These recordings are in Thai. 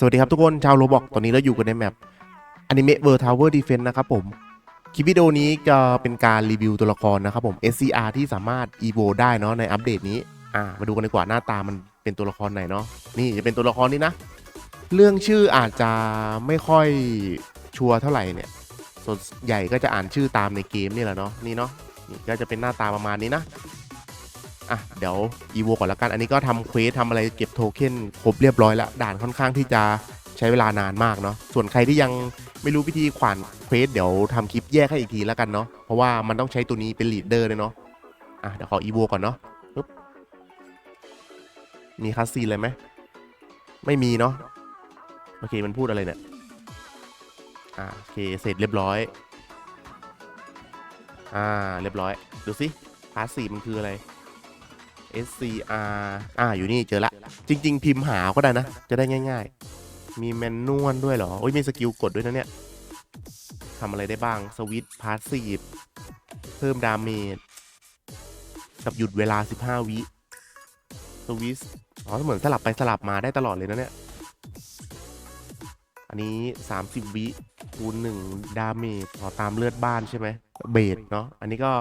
สวัสดีครับทุกคนชาวโรบอกตอนนี้เราอยู่กันในแมปอนิเมะเวอร์ทาวเวอร์ดีเฟนนะครับผม คลิปวิดีโอนี้จะเป็นการรีวิวตัวละครนะครับผม SCR ที่สามารถ EVO ได้เนาะในอัปเดตนี้อ่ามาดูกันดีกว่าหน้าตามันเป็นตัวละครไหนเนาะนี่จะเป็นตัวละครนี้นะ เรื่องชื่ออาจจะไม่ค่อยชัวร์เท่าไหร่เนี่ยส่วนใหญ่ก็จะอ่านชื่อตามในเกมนี่แหละเนาะนี่เนาะนี่ก็จะเป็นหน้าตาประมาณนี้นะ อะเดี๋ยว EVO ก่อนละกันอันนี้ก็ทำเควสทำอะไรเก็บโทเค็นครบเรียบร้อยแล้วด่านค่อนข้างที่จะใช้เวลานานมากเนาะส่วนใครที่ยังไม่รู้วิธีขวานเควสเดี๋ยวทำคลิปแยกให้อีกทีแล้วกันเนาะเพราะว่ามันต้องใช้ตัวนี้เป็นลีดเดอร์เลยเนาะอะเดี๋ยวขอ EVO ก่อนเนาะปึ๊บมีคัสซีนเลยไหมไม่มีเนาะโอเคมันพูดอะไรเนี่ยอ่าโอเคเสร็จเรียบร้อย อ่าเรียบร้อยดูสิพาสซีมันคืออะไร SCR อ่าอยู่นี่เจอละ จริง ๆ พิมพ์หาก็ได้นะ จะได้ง่าย ๆ มีแมนนวลด้วยเหรอ โอ้ยมีสกิลกดด้วยนะเนี่ยทำอะไรได้บ้างสวิตพาสซีฟเพิ่มดาเมจกับหยุดเวลา 15 วิสวิสอ๋อเหมือนสลับไปสลับมาได้ตลอดเลยนะเนี่ย อันนี้ 30 วิคูณ1ดาเมจอ๋อตามเลือดบ้านใช่ไหมเบสเนาะอันนี้ก็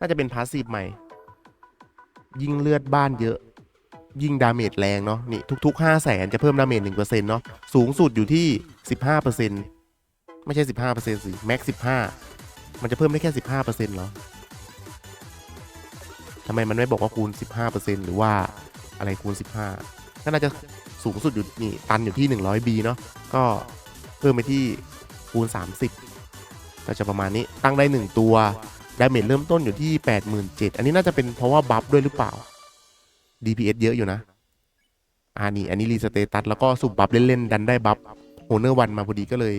น่าจะเป็นพาสซีฟใหม่ ยิ่งเลือดบ้านเยอะ ยิ่งดาเมจแรงเนาะนี่ทุก ๆ 5 0 0แสนจะเพิ่มดาเมจ1%เนาะสูงสุดอยู่ที่ 15%ไม่ใช่ 15%สิแม็ก15 มันจะเพิ่มได้แค่ 15%เหรอทำไมมันไม่บอกว่าคูณ 15%หรือว่าอะไรคูณ 15ก็น่าจะสูงสุดอยู่นี่ตันอยู่ที่ 100B เนาะก็เพิ่มไปที่คูณ 30 ก็จะประมาณนี้ตั้งได้ 1 ตัว ดาเมจเริ่มต้นอยู่ที่ 87,000อันนี้น่าจะเป็นเพราะว่าบัฟด้วยหรือเปล่า DPS เยอะอยู่นะอ่านี่อันนี้รีสเตตัสแล้วก็สุบบัฟเล่นๆดันได้บัฟโฮเนอร์วันมาพอดีก็เลย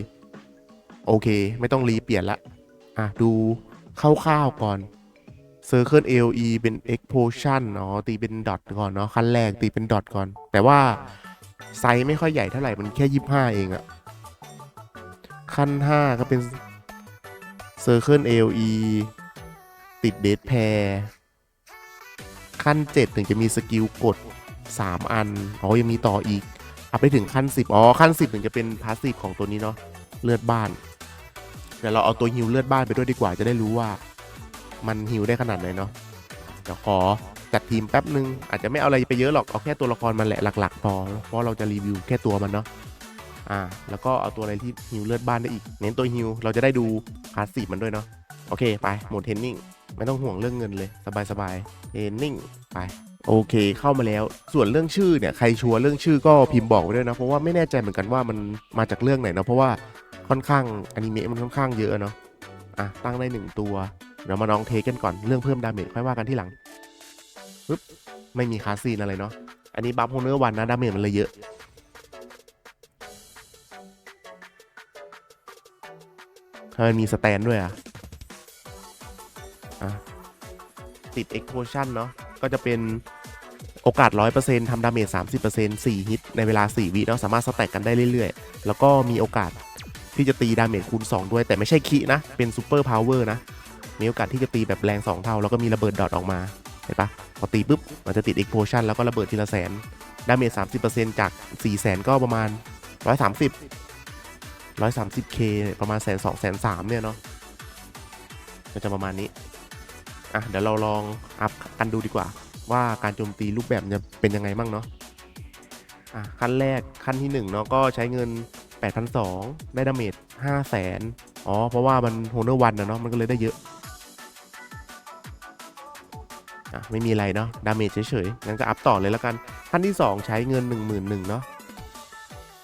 โอเค ไม่ต้องรีเปลี่ยนละ อะ ดูคร่าวๆก่อน Circle AOE เป็น Explosion เนาะตีเป็นดอทก่อนเนาะขั้นแรกตีเป็นดอทก่อน แต่ว่าไซส์ไม่ค่อยใหญ่เท่าไหร่ มันแค่ 25 เองอะขั้น 5 ก็เป็น Circle AOE ติดเดทแพรขั้น 7 ถึงจะมีสกิลกด 3 อัน อ๋อ ยังมีต่ออีก เอัพไปถึงขั้น 10 อ๋อ ขั้น 10 ถึงจะเป็นพาสซีฟของตัวนี้เนาะ เลือดบ้าน เดี๋ยวเราเอาตัวฮิวเลือดบ้านไปด้วยดีกว่า จะได้รู้ว่า มันฮิวได้ขนาดไหนเนาะ เดี๋ยวขอจัดทีมแป๊บนึง อาจจะไม่เอาอะไรไปเยอะหรอก เอาแค่ตัวละครมันแหละหลักๆพอ เพราะเราจะรีวิวแค่ตัวมันเนาะ อ่า แล้วก็เอาตัวอะไรที่ฮิวเลือดบ้านได้อีก เน้นตัวฮิว เราจะได้ดูพาสซีฟมันด้วยเนาะ โอเค ไป โหมดเทนนิ่ง ไม่ต้องห่วงเรื่องเงินเลย สบายๆเทรนนิ่งไปโอเคเข้ามาแล้ว ส่วนเรื่องชื่อเนี่ยใครชัวร์เรื่องชื่อก็พิมพ์บอกไว้ด้วยนะ เพราะว่าไม่แน่ใจเหมือนกันว่ามันมาจากเรื่องไหนเนาะเพราะว่าค่อนข้างอนิเมะมันค่อนข้างเยอะเนาะอะตั้งได้หนึ่งตัวเดี๋ยวมาลองเทสกันก่อนเรื่องเพิ่มดาเมจค่อยว่ากันที่หลังปึ๊บไม่มีคาซีนอะไรเนาะอันนี้บัฟโฮเนอร์วันนะดาเมจมันเลยเยอะทำไมมีสแตนด้วยอะ อะติด explosion เนาะก็จะเป็นโอกาส 100%ทำดาเมจ 30% 4 ฮิต ในเวลา 4 วิเนาะสามารถสแต็กกันได้เรื่อยๆ แล้วก็มีโอกาสที่จะตีดาเมจคูณ 2 ด้วยแต่ไม่ใช่คีนะ เป็นซูเปอร์พาวเวอร์นะ มีโอกาสที่จะตีแบบแรง 2 เท่า แล้วก็มีระเบิดดอทออกมา เห็นปะพอตีปุ๊บ มันจะติด explosion แล้วก็ระเบิดทีละแสน ดาเมจ 30%จาก 4 แสนก็ประมาณ 130 130k เนี่ยประมาณแสนสองแสนสามเนี่ยเนาะก็จะประมาณนี้ อะเดี๋ยวเราลองอัพกันดูดีกว่า ว่าการโจมตีรูปแบบจะเป็นยังไงบ้างเนาะอะขั้นแรกขั้นที่1เนาะก็ใช้เงิน 8,200 ได้ดาเมจ5แสนอ๋อ เพราะว่ามันโฮเนอร์วันนะเนาะมันก็เลยได้เยอะอะไม่มีอะไรเนาะดาเมจเฉยๆงั้นก็อัพต่อเลยแล้วกันขั้นที่ 2 ใช้เงิน 11,000เนาะ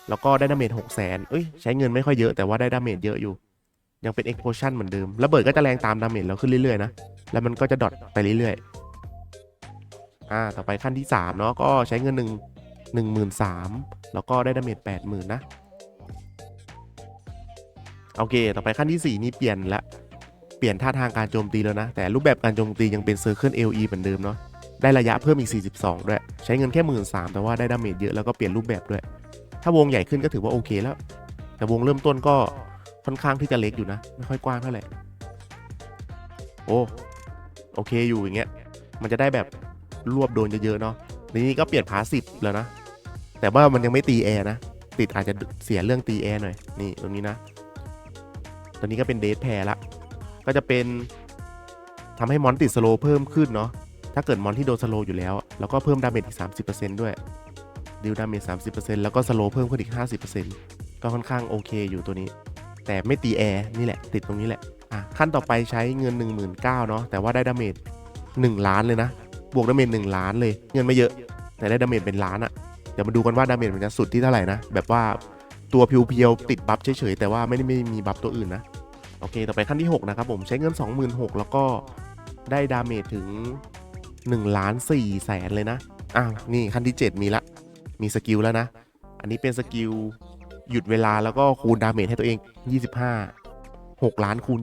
แล้วก็ได้ดาเมจ6แสนเอ้ยใช้เงินไม่ค่อยเยอะแต่ว่าได้ดาเมจเยอะอยู่ยังเป็น explosion เหมือนเดิมระเบิดก็จะแรงตามดาเมจเราขึ้นเรื่อยๆนะ แล้วมันก็จะดอทไปเรื่อยๆ อ่า ต่อไปขั้นที่ 3 เนาะ ก็ใช้เงิน 1 1 3 0 0 0แล้วก็ได้ดาเมจ80,000 นะ โอเค ต่อไปขั้นที่ 4 นี่เปลี่ยนละ เปลี่ยนท่าทางการโจมตีแล้วนะ แต่รูปแบบการโจมตียังเป็น Circle LE เหมือนเดิมเนาะ ได้ระยะเพิ่มอีก 42 ด้วย ใช้เงินแค่ 1 3 0 0 0แต่ว่าได้ดาเมจเยอะแล้วก็เปลี่ยนรูปแบบด้วย ถ้าวงใหญ่ขึ้นก็ถือว่าโอเคแล้ว แต่วงเริ่มต้นก็ค่อนข้างที่จะเล็กอยู่นะ ไม่ค่อยกว้างเท่าไหร่ โอ้ โอเคอยู่อย่างเงี้ยมันจะได้แบบรวบโดนเยอะๆเนาะในนี้ก็เปลี่ยนพาสิบแล้วนะ แต่ว่ามันยังไม่ตีแอร์นะ ติดอาจจะเสียเรื่องตีแอร์หน่อย นี่ตรงนี้นะ ตอนนี้ก็เป็นเดทแพรละ ก็จะเป็นทำให้มอนติดสโลเพิ่มขึ้นเนาะ ถ้าเกิดมอนที่โดนสโลอยู่แล้ว แล้วก็เพิ่มดาเมจอีก 30%ด้วย ดิวดาเมจ30%แล้วก็สโลเพิ่มขึ้นอีก 50%ก็ค่อนข้างโอเคอยู่ตัวนี้ แต่ไม่ตีแอร์นี่แหละ ติดตรงนี้แหละ อะขั้นต่อไปใช้เงิน 1 9 0 0 0เนาะแต่ว่าได้ดาเมจ1ล้านเลยนะ บวกดาเมจ1ล้านเลย เงินไม่เยอะ แต่ได้ดาเมจเป็นล้านอะเดี๋ยวมาดูกันว่าดาเมจมันจะสุดที่เท่าไหร่นะ แบบว่าตัวเพียวๆติดบัฟเฉยๆแต่ว่าไม่ได้ไม่มีบัฟตัวอื่นนะ โอเค ต่อไปขั้นที่ 6 นะครับผมใช้เงิน 26,000แล้วก็ได้ดาเมจถึง1ล้าน4แสนเลยนะอ้าวนี่ขั้นที่ 7 มีละ มีสกิลแล้วนะ อันนี้เป็นสกิลหยุดเวลาแล้วก็คูณดาเมจให้ตัวเอง 25 6 ล้านคูณ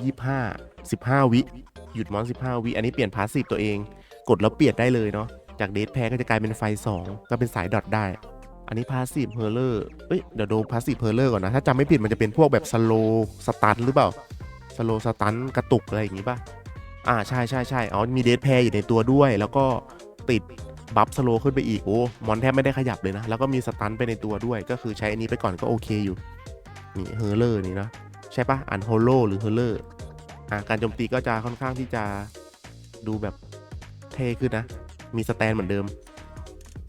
25 15 วิ หยุดมอน 15 วิ อันนี้เปลี่ยนพาสซีฟตัวเอง กดแล้วเปลี่ยนได้เลยเนาะ จากเดทแพรก็จะกลายเป็นไฟ 2 ก็เป็นสายดอทได้ อันนี้พาสซีฟเฮอร์เลอร์เอ้ย เดี๋ยวดูพาสซีฟเฮอร์เลอร์ก่อนนะ ถ้าจำไม่ผิดมันจะเป็นพวกแบบสโลสตันหรือเปล่า สโลสตันกระตุกอะไรอย่างงี้ป่ะ อ่า ใช่ใช่ใช่อ๋อ มีเดทแพรอยู่ในตัวด้วย แล้วก็ติดบัฟสโลขึ้นไปอีก โอ้ มอนแทบไม่ได้ขยับเลยนะ แล้วก็มีสตันไปในตัวด้วย ก็คือใช้อันนี้ไปก่อนก็โอเคอยู่ นี่เฮอร์เลอร์นี่นะ ใช่ปะอ่านโฮโลหรือเฮอร์เลอร์อ่าการโจมตีก็จะค่อนข้างที่จะดูแบบเท่ขึ้นนะ มีสแตนเหมือนเดิม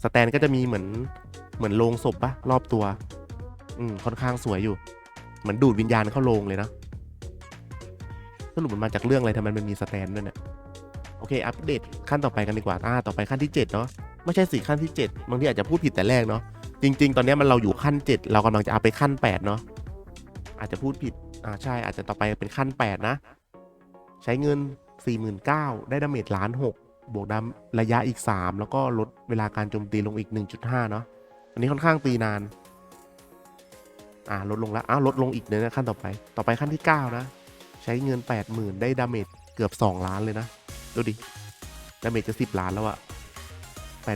สแตนก็จะมีเหมือนเหมือนโลงศพปะรอบตัว อืมค่อนข้างสวยอยู่ เหมือนดูดวิญญาณเข้าโลงเลยนะสรุปมันมาจากเรื่องอะไรทำไมมันมีสแตนด้วยเนี่ยโอเค อัปเดตขั้นต่อไปกันดีกว่าอ่าต่อไปขั้นที่ 7 เนาะไม่ใช่สี่ขั้นที่ 7 บางทีอาจจะพูดผิดแต่แรกเนาะจริง ๆ ตอนนี้มันเราอยู่ขั้น 7 เรากำลังจะเอาไปขั้น 8 เนาะอาจจะพูดผิด อ่าใช่อาจจะต่อไปเป็นขั้น 8 นะ ใช้เงิน 49,000 ได้ดาเมจล้านหกบวกดามระยะอีก 3 แล้วก็ลดเวลาการโจมตีลงอีก 1.5 เนาะอันนี้ค่อนข้างตีนาน อ่าลดลงแล้วอ้าวลดลงอีกเนี่ยนะขั้นต่อไป ต่อไปขั้นที่ 9 นะ ใช้เงิน 80,000 ได้ดาเมจเกือบ 2 ล้านเลยนะ ดูดิดาเมจจะ 10 ล้านแล้วอะ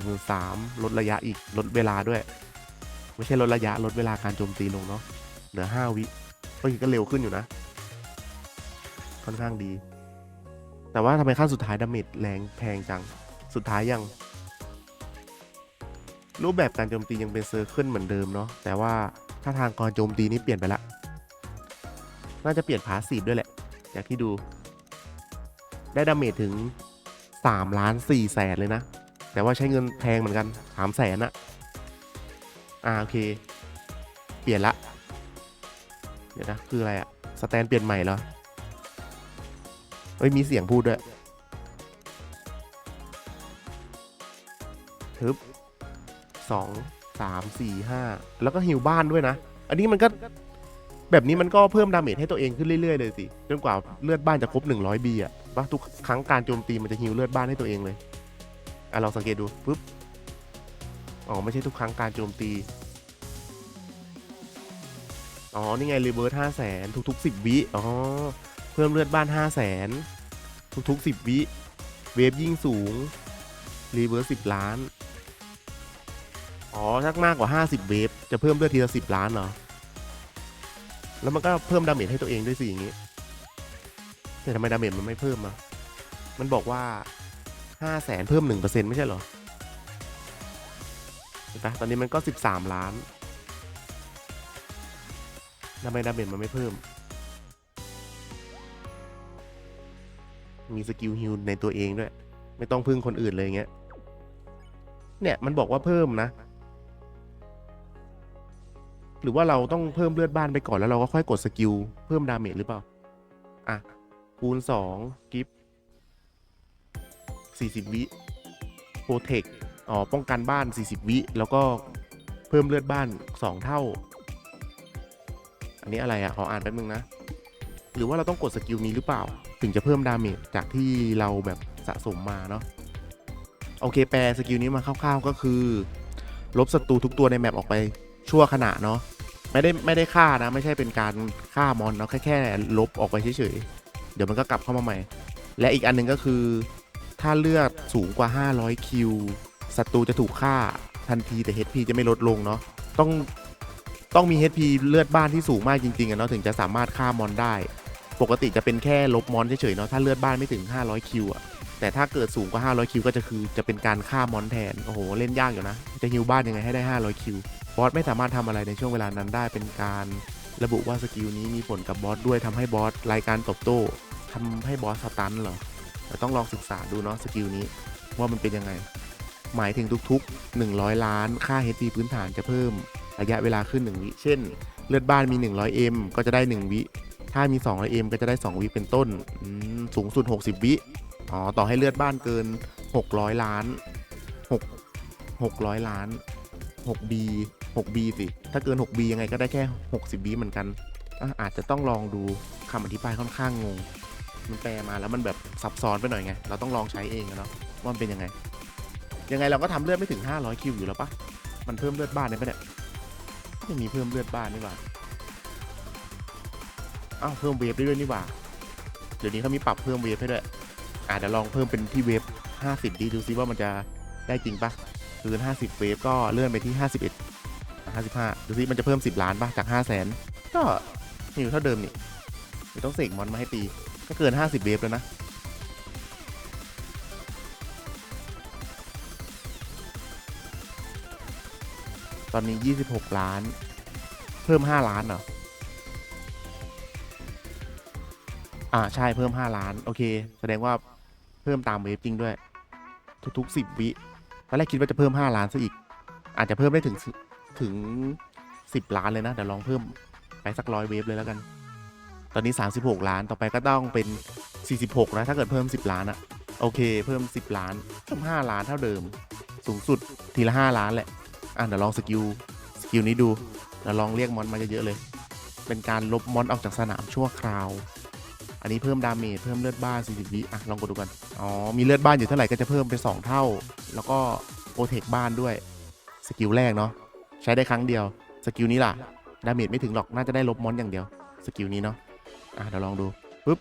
83,000ลดระยะอีกลดเวลาด้วย ไม่ใช่ลดระยะลดเวลาการโจมตีลงเนาะเหลือ 5 วิ ก็ก็เร็วขึ้นอยู่นะ ค่อนข้างดี แต่ว่าทำไมขั้นสุดท้ายดาเมจแรงแพงจัง สุดท้ายยัง รูปแบบการโจมตียังเป็นเซอร์เคิลเหมือนเดิมเนาะ แต่ว่าถ้าทางกรโจมตีนี่เปลี่ยนไปละ น่าจะเปลี่ยนพาสีด้วยแหละ จากที่ดู ได้ดาเมจถึง3ล้าน4แสนเลยนะ แต่ว่าใช้เงินแพงเหมือนกัน3แสนอะอ่าโอเค เปลี่ยนละ ดี๋ยวนะ คืออะไรอะสแตนเปลี่ยนใหม่เหรอ เฮ้ย มีเสียงพูดด้วยทึบสองสามสี่ห้าแล้วก็ฮิวบ้านด้วยนะ อันนี้มันก็แบบนี้มันก็เพิ่มดาเมจให้ตัวเองขึ้นเรื่อยๆเลยสิ จนกว่าเลือดบ้านจะครบ 100 บีอะว่าทุกครั้งการโจมตีมันจะฮิวเลือดบ้านให้ตัวเองเลย อะลองสังเกตดูปุ๊บ อ๋อ ไม่ใช่ทุกครั้งการโจมตี อ๋อ นี่ไงรีเวิร์สห้าแสนทุกๆสิบวิ อ๋อ เพิ่มเลือดบ้านห้าแสนทุกๆสิบวิ เวฟยิ่งสูง รีเวิร์สสิบล้าน อ๋อถ้ามากกว่าห้าสิบเวฟจะเพิ่มเลือดทีละสิบล้านเหรอ แล้วมันก็เพิ่มดาเมจให้ตัวเองด้วยสิอย่างงี้ แต่ทำไมดาเมจมันไม่เพิ่มอะ มันบอกว่าห้าแสนเพิ่มหนึ่งเปอร์เซ็นต์ไม่ใช่เหรอเห็นปะตอนนี้มันก็สิบสามล้าน ทำไมดาเมจมันไม่เพิ่ม มีสกิลฮิลในตัวเองด้วย ไม่ต้องพึ่งคนอื่นเลยเงี้ย เนี่ยมันบอกว่าเพิ่มนะ หรือว่าเราต้องเพิ่มเลือดบ้านไปก่อนแล้วเราก็ค่อยกดสกิลเพิ่มดาเมจหรือเปล่า อะ คูณ2กิฟ40วิโปรเทคอ๋อป้องกันบ้าน 40 วิ แล้วก็เพิ่มเลือดบ้าน 2 เท่า อันนี้อะไรอะขออ่านแป๊บนึงนะ หรือว่าเราต้องกดสกิลนี้หรือเปล่า ถึงจะเพิ่มดาเมจจากที่เราแบบสะสมมาเนาะโอเคแปลสกิลนี้มาคร่าวๆก็คือ ลบศัตรูทุกตัวในแมปออกไปชั่วขณะเนาะไม่ได้ไม่ได้ฆ่านะไม่ใช่เป็นการฆ่ามอนเนาะแค่แค่ลบออกไปเฉยๆเดี๋ยวมันก็กลับเข้ามาใหม่ และอีกอันหนึงก็คือ ถ้าเลือดสูงกว่า 500คิวศัตรูจะถูกฆ่าทันทีแต่ HP จะไม่ลดลงเนาะต้อง ต้องมี HP เลือดบ้านที่สูงมากจริงๆอะเนาะถึงจะสามารถฆ่ามอนได้ ปกติจะเป็นแค่ลบมอนเฉยๆเนาะถ้าเลือดบ้านไม่ถึง 500 คิวอะแต่ถ้าเกิดสูงกว่า 500 คิวก็จะคือจะเป็นการฆ่ามอนแทน โอ้โห เล่นยากอยู่นะ จะฮิวบ้านยังไงให้ได้ 500 คิว บอสไม่สามารถทำอะไรในช่วงเวลานั้นได้ เป็นการระบุว่าสกิลนี้มีผลกับบอสด้วยทำให้บอสรายการตบโต้ทำให้บอสสตันเหรอต้องลองศึกษาดูเนาะสกิลนี้ว่ามันเป็นยังไง หมายถึงทุกๆ 100 ล้านค่า HP พื้นฐานจะเพิ่ม ระยะเวลาขึ้น 1 วิ เช่น เลือดบ้านมี 100M ก็จะได้ 1 วิ ถ้ามี 200M ก็จะได้ 2 วิเป็นต้น สูงสุด 60 วิ อ๋อ ต่อให้เลือดบ้านเกิน 600 ล้าน 6 600 ล้าน 6B 6B สิ ถ้าเกิน 6B ยังไงก็ได้แค่ 60 วิเหมือนกัน อาจจะต้องลองดูคำอธิบายค่อนข้างงง มันแปลมาแล้วมันแบบซับซ้อนไปหน่อยไง เราต้องลองใช้เองอะเนาะว่ามันเป็นยังไง ยังไงเราก็ทำเลือดไม่ถึง 500 คิวอยู่แล้วปะมันเพิ่มเลือดบ้านได้ปะเนี่ย ไม่มีเพิ่มเลือดบ้านนี่หว่าอ้าวเพิ่มเวฟได้ด้วยนี่หว่า เดี๋ยวนี้เขามีปรับเพิ่มเวฟให้ด้วยอะเดี๋ยวลองเพิ่มเป็นที่เวฟ50 ดีดูซิว่ามันจะได้จริงปะคือ 50 เวฟก็เลื่อนไปที่ 51อะ55 ดูซิมันจะเพิ่ม 10 ล้านปะจาก 5 0 0แสนก็อยู่เท่าเดิมนี่ไม่ต้องเสกมอนมาให้ตี ก็เกิน 50 เวฟแล้วนะ ตอนนี้ 26 ล้าน เพิ่ม 5 ล้านเหรอ อ่า ใช่เพิ่ม 5 ล้าน โอเค แสดงว่าเพิ่มตามเวฟจริงด้วย ทุกๆ 10 วิตอนแรกคิดว่าจะเพิ่ม 5 ล้านซะอีก อาจจะเพิ่มได้ถึงถึง 10 ล้านเลยนะ เดี๋ยวลองเพิ่มไปสักร้อยเวฟเลยแล้วกัน ตอนนี้ 36 ล้าน ต่อไปก็ต้องเป็น 46 นะ ถ้าเกิดเพิ่ม 10 ล้านอะโอเค เพิ่ม 10 ล้าน เพิ่ม 5 ล้านเท่าเดิม สูงสุดทีละ 5 ล้านแหละ อะเดี๋ยวลองสกิลสกิลนี้ดูเดี๋ยวลองเรียกมอนมาเยอะๆเลย เป็นการลบมอนออกจากสนามชั่วคราว อันนี้เพิ่มดาเมจเพิ่มเลือดบ้าน40วิอะลองกดดูกันอ๋อมีเลือดบ้านอยู่เท่าไหร่ก็จะเพิ่มเป็น2เท่า แล้วก็โปรเทคบ้านด้วยสกิลแรกเนาะใช้ได้ครั้งเดียวสกิลนี้ล่ะดาเมจไม่ถึงหรอกน่าจะได้ลบมอนอย่างเดียวสกิลนี้เนาะอะเดี๋ยวลองดูปึ๊บ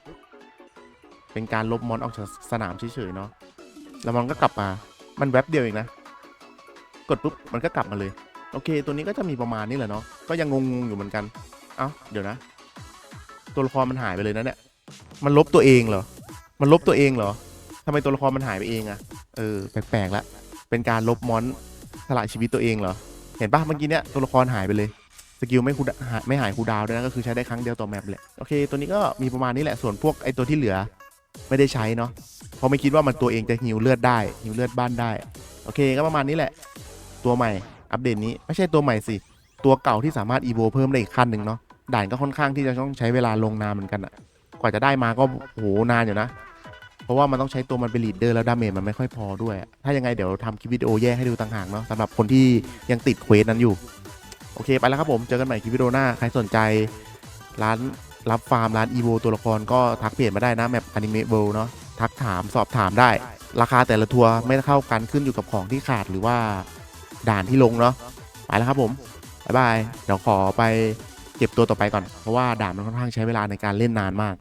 เป็นการลบมอนออกจากสนามเฉยๆเนาะแล้วมันก็กลับมา มันแวบเดียวเองนะ กดปุ๊บมันก็กลับมาเลย โอเค ตัวนี้ก็จะมีประมาณนี้แหละเนาะก็ยังงงๆอยู่เหมือนกัน เอ้าเดี๋ยวนะ ตัวละครมันหายไปเลยนะเนี่ยมันลบตัวเองเหรอ มันลบตัวเองเหรอทำไมตัวละครมันหายไปเองอะเออแปลกๆละเป็นการลบมอนสละชีวิตตัวเองเหรอเห็นปะเมื่อกี้เนี่ยตัวละครหายไปเลยสกิลไม่คูดหาไม่หายคูดาวด้วยนะก็คือใช้ได้ครั้งเดียวต่อแมปแหละโอเค ตัวนี้ก็มีประมาณนี้แหละส่วนพวกไอตัวที่เหลือ ไม่ได้ใช้เนาะเพราะไม่คิดว่ามันตัวเองจะฮิวเลือดได้ฮิวเลือดบ้านได้ โอเคก็ประมาณนี้แหละ ตัวใหม่อัปเดตนี้ไม่ใช่ตัวใหม่สิ ตัวเก่าที่สามารถอีโวเพิ่มได้อีกขั้นหนึ่งเนาะด่านก็ค่อนข้างที่จะต้องใช้เวลาลงนานเหมือนกันอะกว่าจะได้มาก็โหนานอยู่นะ เพราะว่ามันต้องใช้ตัวมันเป็นลีดเดอร์แล้วดาเมจมันไม่ค่อยพอด้วย ถ้ายังไงเดี๋ยวทำคลิปวิดีโอแยกให้ดูต่างหากเนาะสำหรับคนที่ยังติดเควสนั้นอยู่ โอเคไปแล้วครับผมเจอกันใหม่คลิปวิดีโอหน้าใครสนใจร้านรับฟาร์มร้านอีโวตัวละครก็ทักเพจมาได้นะแมปอนิเมะเบิลเนาะทักถามสอบถามได้ ราคาแต่ละทัวร์ไม่เท่ากันขึ้นอยู่กับของที่ขาดหรือว่า ด่านที่ลงเนาะไปแล้วครับผมบายบายเดี๋ยวขอไปเก็บตัวต่อไปก่อน เพราะว่าด่านมันค่อนข้างใช้เวลาในการเล่นนานมาก